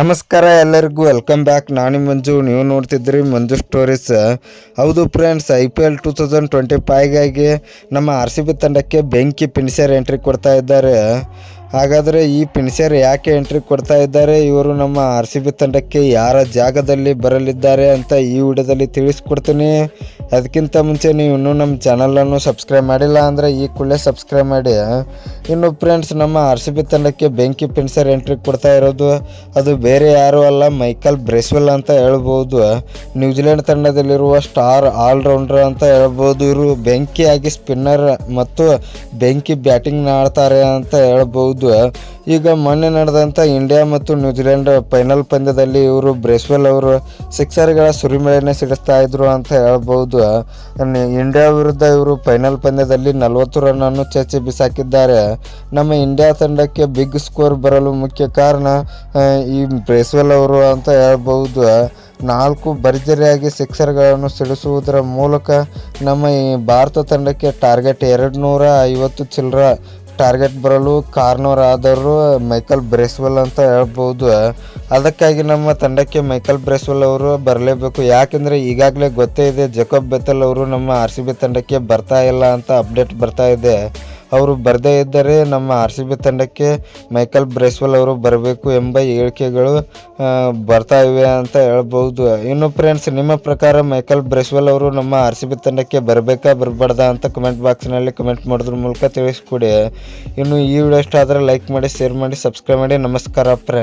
ನಮಸ್ಕಾರ ಎಲ್ಲರಿಗೂ welcome back ನಾನು ಮಂಜು, ನೀವು ನೋಡ್ತಿದ್ರಿ ಮಂಜು ಸ್ಟೋರೀಸ್ ಹೌದು friends I P L two thousand twenty ಫೈವ್ಗಾಗಿ ನಮ್ಮ ಆರ್ ಸಿ ಬಿ ತಂಡಕ್ಕೆ ಬೆಂಕಿ ಪಿನಿಷರ್ ಎಂಟ್ರಿ ಕೊಡ್ತಾ ಇದ್ದಾರೆ. ಹಾಗಾದರೆ ಈ ಪಿನಿಷರ್ ಯಾಕೆ ಎಂಟ್ರಿ ಕೊಡ್ತಾ ಇದ್ದಾರೆ? ಇವರು ನಮ್ಮ ಆರ್ ಸಿ ಬಿ ತಂಡಕ್ಕೆ ಯಾರ ಜಾಗದಲ್ಲಿ ಬರಲಿದ್ದಾರೆ ಅಂತ ಈ ವಿಡಿಯೋದಲ್ಲಿ ತಿಳಿಸ್ಕೊಡ್ತೀನಿ. ಅದಕ್ಕಿಂತ ಮುಂಚೆ ನೀವು ಇನ್ನೂ ನಮ್ಮ ಚಾನಲನ್ನು ಸಬ್ಸ್ಕ್ರೈಬ್ ಮಾಡಿಲ್ಲ ಅಂದರೆ ಈ ಕೂಡಲೇ ಸಬ್ಸ್ಕ್ರೈಬ್ ಮಾಡಿ ಇನ್ನು ಫ್ರೆಂಡ್ಸ್ ನಮ್ಮ ಆರ್ ಸಿ ಬಿ ತಂಡಕ್ಕೆ ಬೆಂಕಿ ಪಿನ್ಸರ್ ಎಂಟ್ರಿ ಕೊಡ್ತಾ ಇರೋದು, ಅದು ಬೇರೆ ಯಾರೂ ಅಲ್ಲ, ಮೈಕಲ್ ಬ್ರೆಸ್ವೆಲ್ ಅಂತ ಹೇಳ್ಬೋದು ನ್ಯೂಜಿಲೆಂಡ್ ತಂಡದಲ್ಲಿರುವ ಸ್ಟಾರ್ ಆಲ್ರೌಂಡರ್ ಅಂತ ಹೇಳ್ಬೋದು, ಇವರು ಬೆಂಕಿಯಾಗಿ ಸ್ಪಿನ್ನರ್ ಮತ್ತು ಬೆಂಕಿ ಬ್ಯಾಟಿಂಗ್ ಆಡ್ತಾರೆ ಅಂತ ಹೇಳ್ಬೋದು ಈಗ ಮೊನ್ನೆ ನಡೆದಂಥ ಇಂಡಿಯಾ ಮತ್ತು ನ್ಯೂಜಿಲೆಂಡ್ ಫೈನಲ್ ಪಂದ್ಯದಲ್ಲಿ ಇವರು ಬ್ರೆಸ್ವೆಲ್ ಅವರು ಸಿಕ್ಸರ್ಗಳ ಸುರಿಮಳೆಯನ್ನೇ ಸಿಡಿಸ್ತಾ ಇದ್ರು ಅಂತ ಹೇಳ್ಬೋದು. ಇಂಡಿಯಾ ವಿರುದ್ಧ ಇವರು ಫೈನಲ್ ಪಂದ್ಯದಲ್ಲಿ ನಲವತ್ತು ರನ್ನನ್ನು ಚಚ್ಚಿ ಬಿಸಾಕಿದ್ದಾರೆ. ನಮ್ಮ ಇಂಡಿಯಾ ತಂಡಕ್ಕೆ ಬಿಗ್ ಸ್ಕೋರ್ ಬರಲು ಮುಖ್ಯ ಕಾರಣ ಈ ಬ್ರೆಸ್ವೆಲ್ ಅವರು ಅಂತ ಹೇಳ್ಬೋದು. ನಾಲ್ಕು ಭರ್ಜರಿಯಾಗಿ ಸಿಕ್ಸರ್ಗಳನ್ನು ಸಿಡಿಸುವುದರ ಮೂಲಕ ನಮ್ಮ ಈ ಭಾರತ ತಂಡಕ್ಕೆ ಟಾರ್ಗೆಟ್ ಎರಡು ನೂರ ಐವತ್ತು ಚಿಲ್ಲರ ಟಾರ್ಗೆಟ್ ಬರಲು ಕಾರಣರಾದರು ಮೈಕಲ್ ಬ್ರೆಸ್ವೆಲ್ ಅಂತ ಹೇಳ್ಬೋದು. ಅದಕ್ಕಾಗಿ ನಮ್ಮ ತಂಡಕ್ಕೆ ಮೈಕಲ್ ಬ್ರೆಸ್ವೆಲ್ ಅವರು ಬರಲೇಬೇಕು. ಯಾಕೆಂದರೆ ಈಗಾಗಲೇ ಗೊತ್ತೇ ಇದೆ, ಜಕೋಬ್ ಬೆತ್ತಲ್ ಅವರು ನಮ್ಮ ಆರ್ ತಂಡಕ್ಕೆ ಬರ್ತಾ ಇಲ್ಲ ಅಂತ ಅಪ್ಡೇಟ್ ಬರ್ತಾ ಇದೆ. ಅವರು ಬರದೇ ಇದ್ದರೆ ನಮ್ಮ ಆರ್ ಸಿ ಬಿ ತಂಡಕ್ಕೆ ಮೈಕಲ್ ಬ್ರೆಸ್ವೆಲ್ ಅವರು ಬರಬೇಕು ಎಂಬ ಹೇಳಿಕೆಗಳು ಬರ್ತಾ ಇವೆ ಅಂತ ಹೇಳ್ಬೋದು. ಇನ್ನು ಫ್ರೆಂಡ್ಸ್ ನಿಮ್ಮ ಪ್ರಕಾರ ಮೈಕಲ್ ಬ್ರೆಸ್ವೆಲ್ ಅವರು ನಮ್ಮ ಆರ್ ಸಿ ಬಿ ತಂಡಕ್ಕೆ ಬರಬೇಕಾ, ಬರಬಾರ್ದಾ ಅಂತ ಕಮೆಂಟ್ ಬಾಕ್ಸ್ನಲ್ಲಿ ಕಮೆಂಟ್ ಮಾಡೋದ್ರ ಮೂಲಕ ತಿಳಿಸ್ಕೊಡಿ. ಇನ್ನು ಈ ವಿಡಿಯೋ ಇಷ್ಟ ಆದರೆ ಲೈಕ್ ಮಾಡಿ ಶೇರ್ ಮಾಡಿ ಸಬ್ಸ್ಕ್ರೈಬ್ ಮಾಡಿ. ನಮಸ್ಕಾರ ಫ್ರೆಂಡ್